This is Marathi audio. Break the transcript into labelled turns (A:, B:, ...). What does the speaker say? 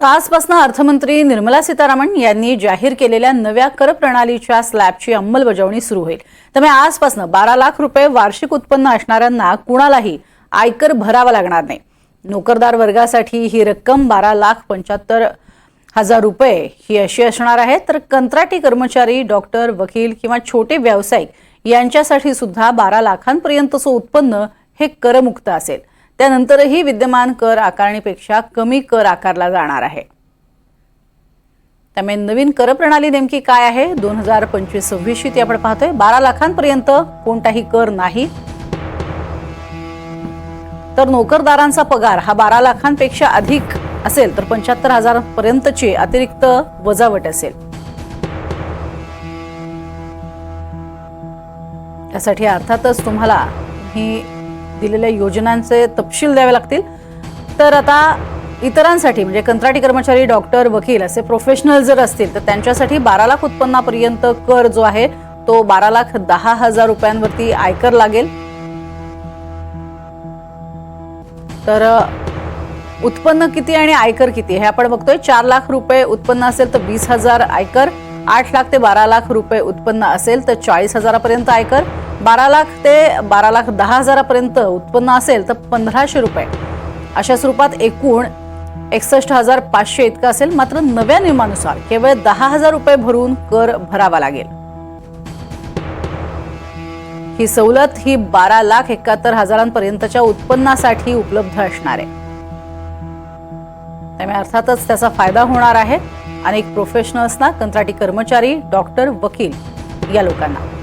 A: तर आजपासून अर्थमंत्री निर्मला सीतारामन यांनी जाहीर केलेल्या नव्या कर प्रणालीच्या स्लॅबची अंमलबजावणी सुरू होईल. त्यामुळे आजपासून बारा लाख रुपये वार्षिक उत्पन्न असणाऱ्यांना कुणालाही आयकर भरावा लागणार नाही. नोकरदार वर्गासाठी ही रक्कम बारा लाख पंच्याहत्तर हजार रुपये ही अशी असणार आहे. तर कंत्राटी कर्मचारी डॉक्टर वकील किंवा छोटे व्यावसायिक यांच्यासाठी सुद्धा बारा लाखांपर्यंतचं उत्पन्न हे करमुक्त असेल. त्यानंतरही विद्यमान कर आकारणीपेक्षा कमी कर आकारला जाणार आहे. त्यामुळे नवीन कर प्रणाली नेमकी काय आहे? दोन हजार पंचवीस सव्वीसशी ती आपण पाहतोय. बारा लाखांपर्यंत कोणताही कर नाही. तर नोकरदारांचा पगार हा बारा लाखांपेक्षा अधिक असेल तर पंच्याहत्तर हजार पर्यंतची अतिरिक्त वजावट असेल. त्यासाठी अर्थातच तुम्हाला ही दिलेल्या योजनांचे तपशील द्यावे लागतील. तर आता इतरांसाठी म्हणजे कंत्राटी कर्मचारी डॉक्टर वकील असे प्रोफेशनल जर असतील तर त्यांच्यासाठी बारा लाख उत्पन्नापर्यंत कर जो आहे तो बारा लाख दहा हजार रुपयांवरती आयकर लागेल. तर उत्पन्न किती आणि आयकर किती हे आपण बघतोय. चार लाख रुपये उत्पन्न असेल तर वीस हजार आयकर. आठ लाख ते बारा लाख रुपये उत्पन्न असेल तर चाळीस हजारापर्यंत आयकर. बारा लाख ते बारा लाख दहा हजारापर्यंत उत्पन्न असेल तर पंधराशे रुपये. अशा स्वरूपात एकूण एकसष्ट हजार पाचशे इतकं असेल मात्र नव्या नियमानुसार केवळ दहा हजार रुपये भरून कर भरावा लागेल. ही सवलत ही बारा लाख एकाहत्तर हजारांपर्यंतच्या उत्पन्नासाठी उपलब्ध असणार आहे. त्यामुळे अर्थातच त्याचा फायदा होणार आहे अनेक प्रोफेशनल्सना कंत्राटी कर्मचारी डॉक्टर वकील या लोकांना.